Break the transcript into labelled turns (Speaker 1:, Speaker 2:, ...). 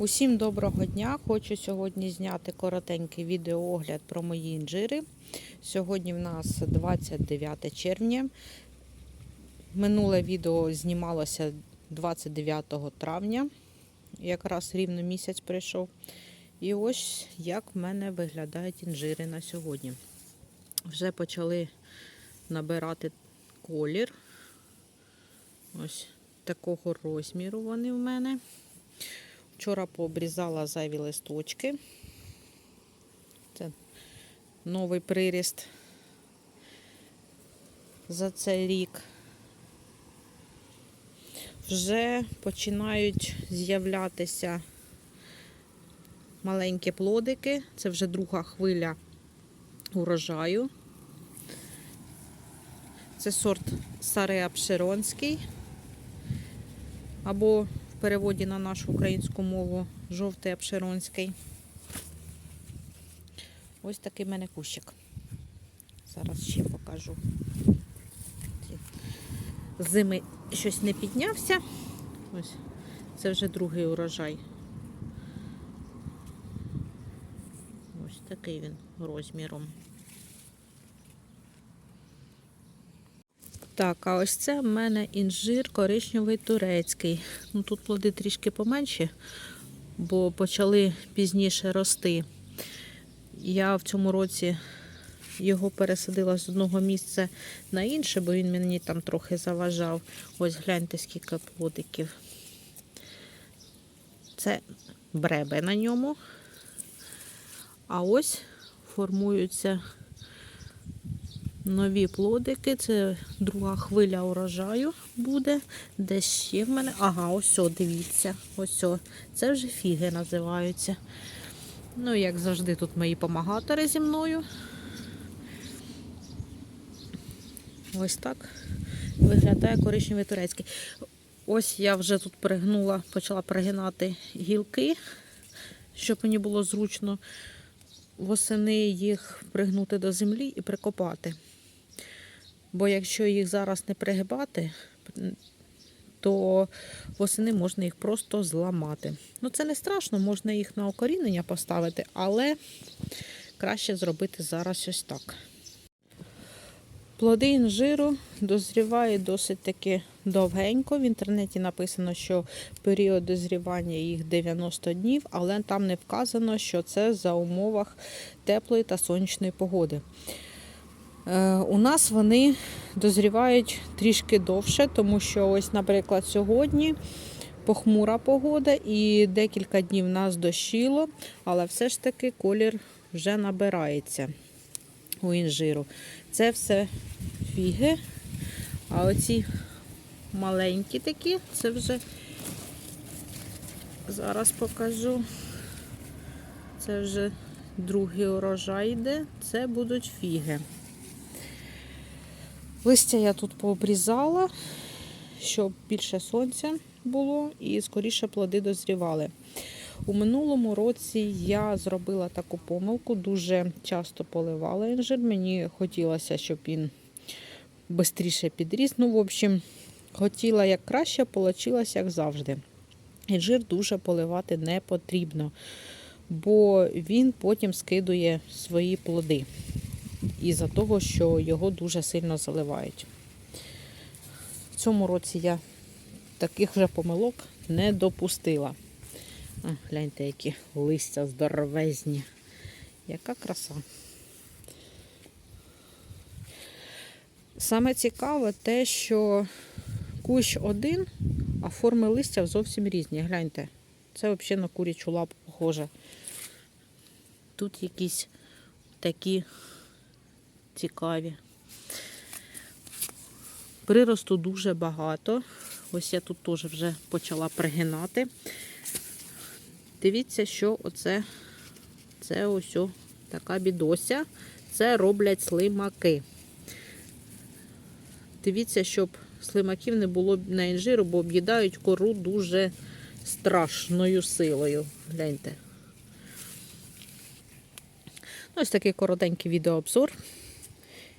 Speaker 1: Усім доброго дня! Хочу сьогодні зняти коротенький відеоогляд про мої інжири. Сьогодні в нас 29 червня. Минуле відео знімалося 29 травня. Якраз рівно місяць прийшов. І ось як в мене виглядають інжири на сьогодні. Вже почали набирати колір. Ось такого розміру вони в мене. Вчора пообрізала зайві листочки. Це новий приріст за цей рік. Вже починають з'являтися маленькі плодики. Це вже друга хвиля урожаю. Це сорт Сареа Пшеронський або переводі на нашу українську мову жовтий обширонський. Ось такий в мене кущик. Зараз ще покажу. Зими щось не піднявся. Ось це вже другий урожай. Ось такий він розміром. Так, а ось це в мене інжир коричневий турецький. Ну, Тут плоди трішки поменші, бо почали пізніше рости. Я в цьому році його пересадила з одного місця на інше, бо він мені там трохи заважав. Ось гляньте, скільки плодиків. Це бребе на ньому. А ось формуються нові плодики. Це друга хвиля урожаю буде. Де ще в мене. Ага, ось, о, дивіться. Ось. о. Це вже фіги називаються. Ну, як завжди, тут мої помагатори зі мною. Ось так виглядає коричневий турецький. Ось я вже тут пригнула, почала пригинати гілки, щоб мені було зручно восени їх пригнути до землі і прикопати. Бо якщо їх зараз не пригибати, то восени можна їх просто зламати. Ну, це не страшно, можна їх на окорінення поставити, але краще зробити зараз ось так. Плоди інжиру дозрівають досить таки довгенько. В інтернеті написано, що період дозрівання їх 90 днів, але там не вказано, що це за умовах теплої та сонячної погоди. Е, У нас вони дозрівають трішки довше, тому що, ось, наприклад, сьогодні похмура погода і декілька днів нас дощило, але все ж таки колір вже набирається у інжиру. Це все фіги. А оці маленькі такі, це вже зараз покажу. Це вже другий урожай йде, це будуть фіги. Листя я тут пообрізала, щоб більше сонця було і скоріше плоди дозрівали. У минулому році я зробила таку помилку, дуже часто поливала інжир. Мені хотілося, щоб він швидше підріс. Ну, в общем, хотіла як краще, вийшло як завжди. Інжир дуже поливати не потрібно, бо він потім скидує свої плоди із-за того, що його дуже сильно заливають. В цьому році я таких вже помилок не допустила. А, гляньте, які листя здоровезні. Яка краса. Саме цікаве те, що кущ один, а форми листя зовсім різні. Гляньте, це взагалі на курячу лапу похоже. Тут якісь такі цікаві. Приросту дуже багато. Ось я тут теж вже почала пригинати. Дивіться, що оце це ось о, така бідося. Це роблять слимаки. Дивіться, щоб слимаків не було на інжиру, бо об'їдають кору дуже страшною силою. Гляньте. Ось такий коротенький відеообзор.